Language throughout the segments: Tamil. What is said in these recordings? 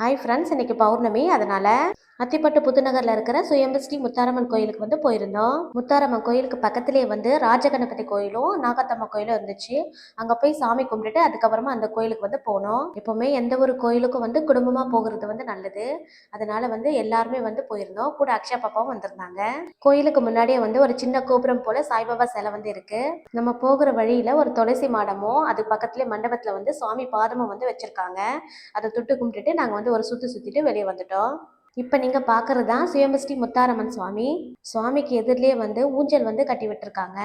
ஹாய் ஃப்ரெண்ட்ஸ் இன்னைக்கு பௌர்ணமி. அதனால அத்திப்பட்டு புதுநகர்ல இருக்கிற சுயம்பு ஸ்ரீ முத்தாரம்மன் கோயிலுக்கு வந்து போயிருந்தோம். முத்தாரம்மன் கோயிலுக்கு பக்கத்திலேயே வந்து ராஜகணபதி கோயிலும் நாகத்தம்மன் கோயிலும் இருந்துச்சு. அங்க போய் சாமி கும்பிட்டுட்டு அதுக்கப்புறமா அந்த கோயிலுக்கு வந்து போனோம். எப்பவுமே எந்த ஒரு கோயிலுக்கும் வந்து குடும்பமா போகிறது வந்து நல்லது. அதனால வந்து எல்லாருமே வந்து போயிருந்தோம். கூட அக்ஷயா பாப்பாவும் வந்திருந்தாங்க. கோயிலுக்கு முன்னாடியே வந்து ஒரு சின்ன கோபுரம் போல சாய்பாபா சிலை வந்து இருக்கு. நம்ம போகிற வழியில ஒரு துளசி மாடமும் அது பக்கத்துலேயே மண்டபத்துல வந்து சுவாமி பாதமும் வந்து வச்சிருக்காங்க. அதை தொட்டு கும்பிட்டுட்டு நாங்கள் வந்து ஒரு சுற்றி சுற்றிட்டு வெளியே வந்துட்டோம். இப்போ நீங்கள் பார்க்குறது தான் சுயம்பஸ்ரீ முத்தாரம்மன் சுவாமி. சுவாமிக்கு எதிரிலே வந்து ஊஞ்சல் வந்து கட்டி விட்டுருக்காங்க.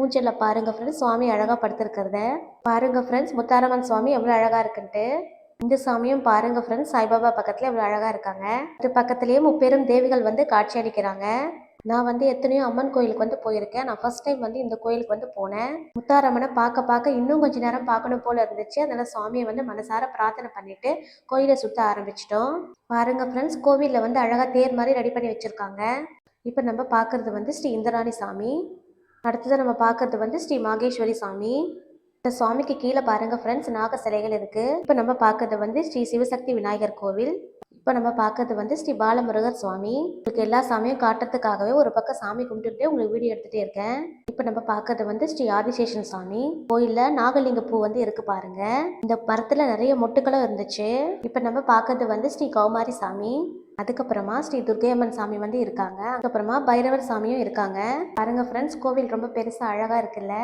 ஊஞ்சலில் பாருங்க ஃப்ரெண்ட்ஸ் சுவாமி அழகாக படுத்திருக்கிறத. பாருங்க ஃப்ரெண்ட்ஸ் முத்தாரம்மன் சுவாமி எவ்வளோ அழகாக இருக்குன்ட்டு. இந்த சாமியும் பாருங்க ஃப்ரெண்ட்ஸ் சாய்பாபா பக்கத்தில் எவ்வளோ அழகாக இருக்காங்க. அது பக்கத்துலேயே முப்பெரும் தேவிகள் வந்து காட்சி அளிக்கிறாங்க. நான் வந்து எத்தனையோ அம்மன் கோயிலுக்கு வந்து போயிருக்கேன். நான் ஃபர்ஸ்ட் டைம் வந்து இந்த கோயிலுக்கு வந்து போனேன். முத்தாரம்மனை பார்க்க பார்க்க இன்னும் கொஞ்ச நேரம் பார்க்கணும் போல இருந்துச்சு. அதனால சுவாமியை வந்து மனசார பிரார்த்தனை பண்ணிட்டு கோயிலை சுத்த ஆரம்பிச்சிட்டோம். பாருங்க ஃப்ரெண்ட்ஸ் கோவிலில் வந்து அழகாக தேர் மாதிரி ரெடி பண்ணி வச்சுருக்காங்க. இப்போ நம்ம பார்க்கறது வந்து ஸ்ரீ இந்திராணி சாமி. அடுத்தது நம்ம பார்க்கறது வந்து ஸ்ரீ மாகேஸ்வரி சாமி. இந்த சுவாமிக்கு கீழே பாருங்க ஃப்ரெண்ட்ஸ் நாக சிலைகள் இருக்குது இப்போ நம்ம பார்க்கறது வந்து ஸ்ரீ சிவசக்தி விநாயகர் கோவில். இப்போ நம்ம பார்க்கறது வந்து ஸ்ரீ பாலமுருகர் சுவாமி. உங்களுக்கு எல்லா சாமியும் காட்டுறதுக்காகவே ஒரு பக்கம் சாமி கும்பிட்டுட்டே உங்களுக்கு வீடியோ எடுத்துகிட்டே இருக்கேன். இப்போ நம்ம பார்க்கறது வந்து ஸ்ரீ ஆதிசேஷன் சாமி கோயிலில் நாகலிங்க பூ வந்து இருக்கு பாருங்க. இந்த மரத்தில் நிறைய மொட்டுக்களும் இருந்துச்சு. இப்போ நம்ம பார்க்கறது வந்து ஸ்ரீ கௌமாரி சாமி. அதுக்கப்புறமா ஸ்ரீ துர்கையம்மன் சாமி வந்து இருக்காங்க. அதுக்கப்புறமா பைரவர் சாமியும் இருக்காங்க. பாருங்க ஃப்ரெண்ட்ஸ் கோவில் ரொம்ப பெருசாக அழகாக இருக்குல்ல.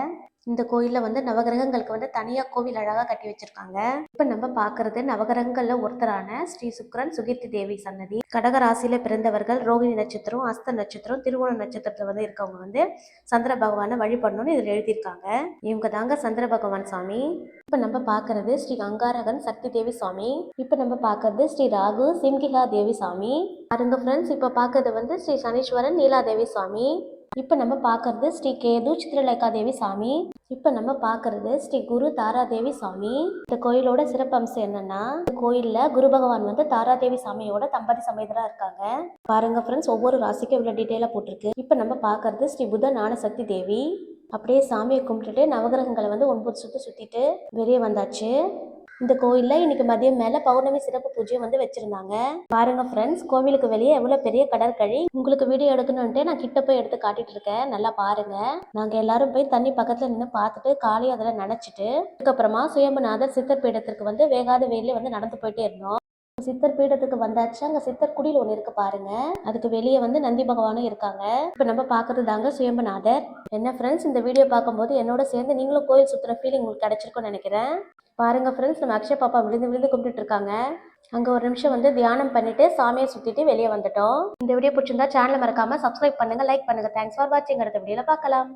இந்த கோயிலில் வந்து நவகிரகங்களுக்கு வந்து தனியாக கோவில் அழகாக கட்டி வச்சிருக்காங்க. இப்போ நம்ம பார்க்கறது நவகிரகங்களில் ஒருத்தரான ஸ்ரீ சுக்ரன் சுகீர்த்தி தேவி சன்னதி. கடகராசியில் பிறந்தவர்கள் ரோகிணி நட்சத்திரம் அஸ்த நட்சத்திரம் திருவோண நட்சத்திரத்தில் வந்து இருக்கவங்க வந்து சந்திர பகவானை வழிபடணும்னு இதில் எழுதியிருக்காங்க. இவங்க தாங்க சந்திர பகவான் சாமி. இப்போ நம்ம பார்க்கறது ஸ்ரீ அங்காரகன் சக்தி தேவி சுவாமி இப்போ நம்ம பார்க்கறது ஸ்ரீ ராகு சிம்கிகா தேவி சாமி. பாருங்க ஃப்ரெண்ட்ஸ் இப்போ பார்க்குறது வந்து ஸ்ரீ சனீஸ்வரன் நீலாதேவி சுவாமி இப்போ நம்ம பார்க்கறது ஸ்ரீ கேது சித்திரலேகா தேவி சாமி. இப்போ நம்ம பார்க்கறது ஸ்ரீ குரு தாராதேவி சாமி. இந்த கோயிலோட சிறப்பம்சம் என்னன்னா இந்த கோயிலில் குரு பகவான் வந்து தாராதேவி சாமியோட தம்பதி சமேதரா இருக்காங்க. பாருங்க ஃப்ரெண்ட்ஸ் ஒவ்வொரு ராசிக்கும் இவ்வளோ டீட்டெயிலாக போட்டிருக்கு. இப்போ நம்ம பார்க்கறது ஸ்ரீ புத ஞானசக்தி தேவி. அப்படியே சாமியை கும்பிட்டுட்டு நவகிரகங்களை வந்து ஒன்பது சுற்றி சுற்றிட்டு வெளியே வந்தாச்சு. இந்த கோயிலில் இன்னைக்கு மதியம் மேலே பௌர்ணமி சிறப்பு பூஜையும் வந்து வச்சுருந்தாங்க. பாருங்க ஃப்ரெண்ட்ஸ் கோவிலுக்கு வெளியே எவ்வளோ பெரிய கடற்கழி உங்களுக்கு வீடியோ எடுக்கணுன்ட்டு நான் கிட்ட போய் எடுத்து காட்டிட்டு இருக்கேன். நல்லா பாருங்க. நாங்கள் எல்லாரும் போய் தண்ணி பக்கத்தில் நின்று பார்த்துட்டு காலையை அதில் நினச்சிட்டு அதுக்கப்புறமா சுயம்புநாதர் சித்தர் பீடத்திற்கு வந்து வேகாத வெயிலே வந்து நடந்து போயிட்டே இருந்தோம். சித்தர் பீடத்துக்கு வந்தாச்சு. அங்கே சித்தர் குடியில் ஒன்று இருக்கு பாருங்க. அதுக்கு வெளியே வந்து நந்தி பகவானும் இருக்காங்க. இப்போ நம்ம பார்க்கறது தாங்க சுயம்புநாதர். என்ன ஃப்ரெண்ட்ஸ் இந்த வீடியோ பார்க்கும்போது என்னோட சேர்ந்து நீங்களும் கோயில் சுற்றுற ஃபீலிங் உங்களுக்கு கிடைச்சிருக்கும்னு நினைக்கிறேன். பாருங்க ஃப்ரெண்ட்ஸ் நம்ம அக்ஷய பாப்பா விழுந்து விழுந்து கும்பிட்டுட்டு இருக்காங்க. அங்கே ஒரு நிமிஷம் வந்து தியானம் பண்ணிட்டு சாமியை சுற்றிட்டு வெளியே வந்துட்டோம். இந்த வீடியோ பிடிச்சிருந்தா சேனலை மறக்காம சப்ஸ்கிரைப் பண்ணுங்க லைக் பண்ணுங்க. தேங்க்ஸ் ஃபார் வாட்சிங் அடுத்த வீடியோவில் பார்க்கலாம்.